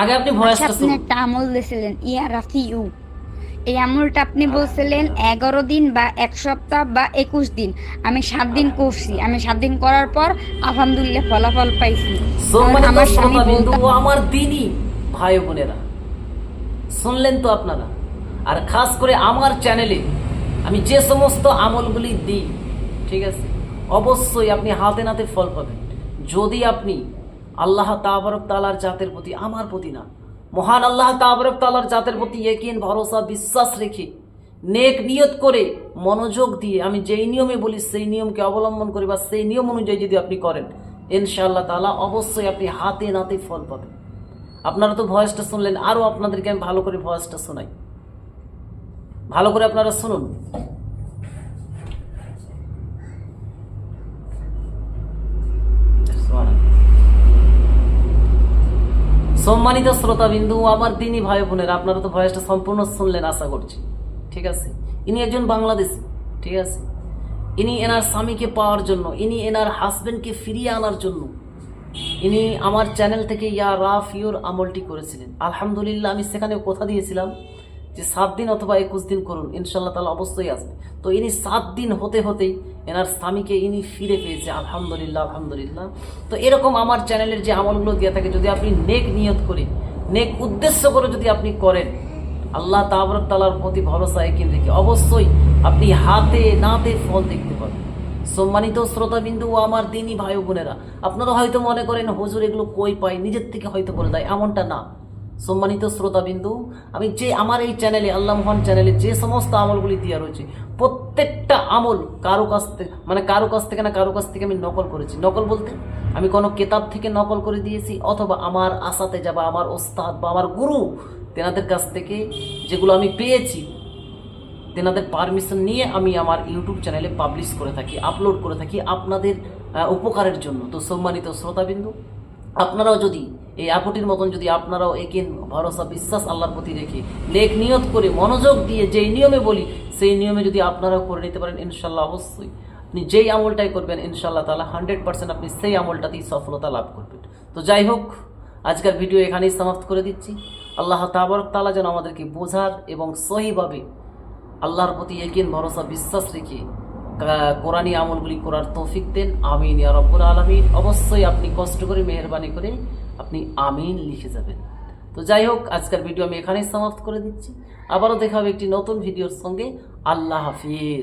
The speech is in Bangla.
আগে আপনি আচ্ছা, ভয়েসটা আপনি একটা আমল দিয়েছিলেন ইয়া রাফি ইউ এই আমলটা আপনি বলছিলেন এগারো দিন বা এক সপ্তাহ বা একুশ দিন। আমি সাত দিন করছি। আমি সাত দিন করার পর আলহামদুলিল্লাহ ফলাফল পাইছি। সম্মানিত আমার স্বামী আমার দিনই ভাই বোনেরা। শুনলেন তো আপনারা? আর খাস করে আমার চ্যানেলে আমি যে সমস্ত আমলগুলি দিই ঠিক আছে? অবশ্যই আপনি হাতে নাতে ফল পাবেন। যদি আপনি আল্লাহ তাবরক তালার জাতের প্রতি আমার প্রতি না। মহান আল্লাহ তাবরক তালার জাতের প্রতি একিন ভরসা, বিশ্বাস রেখে নেক নিয়ত করে মনোযোগ দিয়ে আমি যেই নিয়মে বলি সেই নিয়মকে অবলম্বন করে বা সেই নিয়ম অনুযায়ী যদি আপনি করেন, ইনশাআল্লাহ তালা অবশ্যই আপনি হাতে নাতে ফল পাবেন। আপনারা তো ভয়েসটা শুনলেন, আরও আপনাদেরকে আমি ভালো করে ভয়েসটা শোনাই। ভালো করে আপনারা শুনুন। সম্মানিত শ্রোতাবিন্দু, আমার দিনই ভাই বোনেরা, আপনারা তো ভয়েসটা সম্পূর্ণ শুনলেন, আশা করছি। ঠিক আছে? ইনি একজন বাংলাদেশি, ঠিক আছে? ইনি এনার স্বামীকে পাওয়ার জন্য, ইনি এনার হাজবেন্ডকে ফিরিয়ে আনার জন্য, ইনি আমার চ্যানেল থেকে ইয়া রাফ রাফিওর আমলটি করেছিলেন। আলহামদুলিল্লাহ, আমি সেখানে কথা দিয়েছিলাম। যে সাত দিন অথবা একুশ দিন করুন ইনশাল্লাহ তালা অবশ্যই আসবে। তো ইনি সাত দিন হতে হতেই এনার স্বামীকে ইনি ফিরে পেয়েছে, আলহামদুলিল্লাহ আলহামদুলিল্লাহ। তো এরকম আমার চ্যানেলের যে আমলগুলো দিয়ে থাকে, যদি আপনি নেক নিয়ত করে নেক উদ্দেশ্য করে যদি আপনি করেন, আল্লাহ তাবরক তালার প্রতি ভরসা একিন রেখে অবশ্যই আপনি হাতে নাতে ফল দেখতে পাবেন। সম্মানিত শ্রোতাবিন্দু ও আমার দিনই ভাই বোনেরা, আপনারা হয়তো মনে করেন, হুজুর এগুলো কই পাই নিজের থেকে হয়তো করে দেয়, এমনটা না। সম্মানিত শ্রোতাবিন্দু, আমি যে আমার এই চ্যানেলে আল্লাহ মোহন চ্যানেলে যে সমস্ত আমলগুলি দেওয়া রয়েছে, প্রত্যেকটা আমল কারও কাছ থেকে মানে কারও কাছ থেকে না কারও কাছ থেকে আমি নকল করেছি। নকল বলতে, আমি কোনো কেতাব থেকে নকল করে দিয়েছি, অথবা আমার আশাতে যাবা আমার ওস্তাদ বা আমার গুরু, তেনাদের কাছ থেকে যেগুলো আমি পেয়েছি, তেনাদের পারমিশন নিয়ে আমি আমার ইউটিউব চ্যানেলে পাবলিশ করে থাকি আপলোড করে থাকি আপনাদের উপকারের জন্য। তো সম্মানিত শ্রোতাবিন্দু, আপনারাও যদি এই আপুটির মতন যদি আপনারাও একে ভরসা, বিশ্বাস আল্লাহর প্রতি রেখে, লেখ, নিয়ত করে, মনোযোগ দিয়ে যেই নিয়মে বলি, সেই নিয়মে যদি আপনারাও করে নিতে পারেন ইনশাল্লাহ অবশ্যই আপনি যেই আমলটাই করবেন ইনশাল্লাহ তালা হান্ড্রেড পার্সেন্ট আপনি সেই আমলটাতেই সফলতা লাভ করবেন। তো যাই হোক, আজকের ভিডিও এখানেই সমাপ্ত করে দিচ্ছি। আল্লাহ তাবরক তালা যেন আমাদেরকে বোঝার এবং সহিভাবে আল্লাহর প্রতি একিন, ভরসা, বিশ্বাস রেখে কোরআনী আমলগুলি করার তৌফিক দেন। আমিন ইয়া রব্বুল আলমিন। অবশ্যই আপনি কষ্ট করে, মেহরবানি করে আপনি আমিন লিখে যাবেন। তো যাই হোক, আজকের ভিডিও আমি এখানেই সমাপ্ত করে দিচ্ছি। আবারও দেখা হবে একটি নতুন ভিডিওর সঙ্গে। আল্লাহ হাফিজ।